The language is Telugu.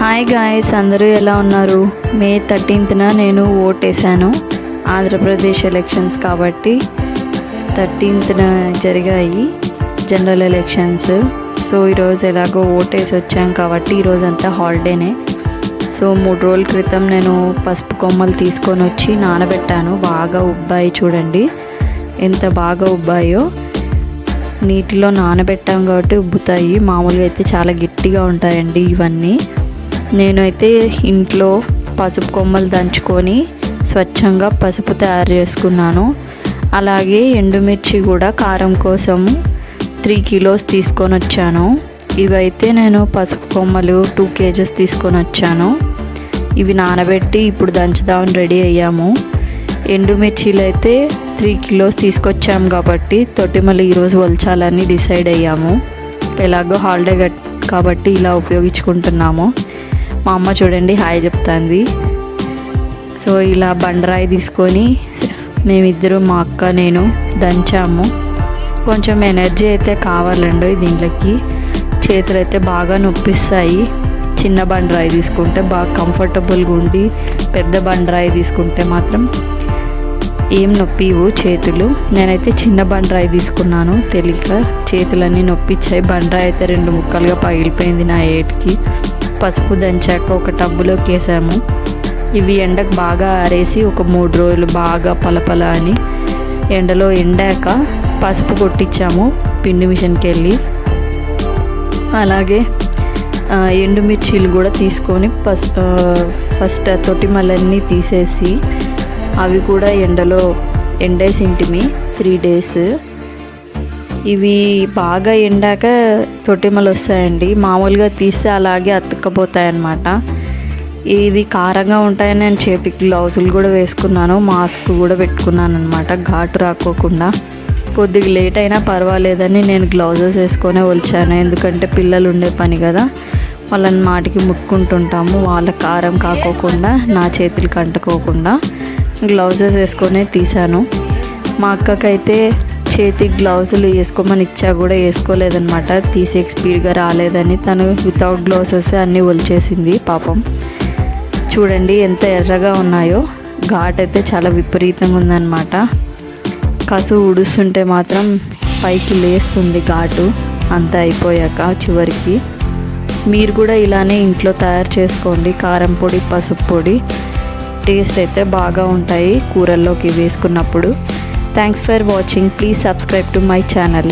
హాయ్ గాయస్ అందరూ ఎలా ఉన్నారు మే థర్టీన్త్న నేను ఓటేశాను ఆంధ్రప్రదేశ్ ఎలక్షన్స్ కాబట్టి థర్టీన్త్న జరిగాయి జనరల్ ఎలక్షన్స్ సో ఈరోజు ఎలాగో ఓటేసి వచ్చాం కాబట్టి ఈరోజు అంతా హాలిడేనే సో మూడు రోజుల క్రితం నేను పసుపు కొమ్మలు తీసుకొని వచ్చి నానబెట్టాను బాగా ఉబ్బాయి చూడండి ఎంత బాగా ఉబ్బాయో నీటిలో నానబెట్టాం కాబట్టి ఉబ్బుతాయి మామూలుగా అయితే చాలా గట్టిగా ఉంటాయండి ఇవన్నీ నేనైతే ఇంట్లో పసుపు కొమ్మలు దంచుకొని స్వచ్ఛంగా పసుపు తయారు చేసుకున్నాను అలాగే ఎండుమిర్చి కూడా కారం కోసం త్రీ కిలోస్ తీసుకొని వచ్చాను ఇవైతే నేను పసుపు కొమ్మలు టూ కేజెస్ తీసుకొని వచ్చాను ఇవి నానబెట్టి ఇప్పుడు దంచుదామని రెడీ అయ్యాము ఎండుమిర్చిలు అయితే త్రీ కిలోస్ తీసుకొచ్చాము కాబట్టి తొట్టిమల్లి ఈరోజు వల్చాలని డిసైడ్ అయ్యాము ఎలాగో హాలిడే కాబట్టి ఇలా ఉపయోగించుకుంటున్నాము మా అమ్మ చూడండి హాయ్ చెప్తాంది సో ఇలా బండరాయి తీసుకొని మేమిద్దరు మా అక్క నేను దంచాము కొంచెం ఎనర్జీ అయితే కావాలండి దీంట్లోకి చేతులు అయితే బాగా నొప్పిస్తాయి చిన్న బండరాయి తీసుకుంటే బాగా కంఫర్టబుల్గా ఉండి పెద్ద బండరాయి తీసుకుంటే మాత్రం ఏం నొప్పివు చేతులు నేనైతే చిన్న బండరాయి తీసుకున్నాను తెలియక చేతులన్నీ నొప్పిచ్చాయి బండరాయి అయితే రెండు ముక్కలుగా పగిలిపోయింది నా ఏటికి పసుపు దంచాక ఒక టబ్బులోకి వేసాము ఇవి ఎండకు బాగా ఆరేసి ఒక మూడు రోజులు బాగా పలపల అని ఎండలో ఎండాక పసుపు కొట్టించాము పిండి మిషన్కి వెళ్ళి అలాగే ఎండుమిర్చీలు కూడా తీసుకొని ఫస్ ఫస్ట్ తొట్టిమలన్నీ తీసేసి అవి కూడా ఎండలో ఎండేసి ఇంటిమి త్రీ డేస్ ఇవి బాగా ఎండాక తొట్టిమలు వస్తాయండి మామూలుగా తీస్తే అలాగే అతుక్కపోతాయి అన్నమాట ఇవి కారంగా ఉంటాయని నేను చేతికి గ్లౌజులు కూడా వేసుకున్నాను మాస్క్ కూడా పెట్టుకున్నాను అనమాట ఘాటు రాకోకుండా కొద్దిగా లేట్ అయినా పర్వాలేదని నేను గ్లౌజెస్ వేసుకొని వచ్చాను ఎందుకంటే పిల్లలు ఉండే పని కదా వాళ్ళని మాటికి ముట్టుకుంటుంటాము వాళ్ళ కారం కాకోకుండా నా చేతులకి అంటుకోకుండా గ్లౌజెస్ వేసుకొని తీశాను మా అక్కకైతే చేతి గ్లౌజులు వేసుకోమని ఇచ్చా కూడా వేసుకోలేదనమాట తీసే స్పీడ్గా రాలేదని తను వితౌట్ గ్లౌజెస్ అన్నీ ఒలిచేసింది పాపం చూడండి ఎంత ఎర్రగా ఉన్నాయో ఘాట్ అయితే చాలా విపరీతంగా ఉందన్నమాట కసు ఉడుస్తుంటే మాత్రం పైకి లేస్తుంది ఘాటు అంతా అయిపోయాక చివరికి మీరు కూడా ఇలానే ఇంట్లో తయారు చేసుకోండి కారం పొడి పసుపు పొడి టేస్ట్ అయితే బాగా ఉంటాయి కూరల్లోకి వేసుకున్నప్పుడు Thanks for watching. Please subscribe to my channel.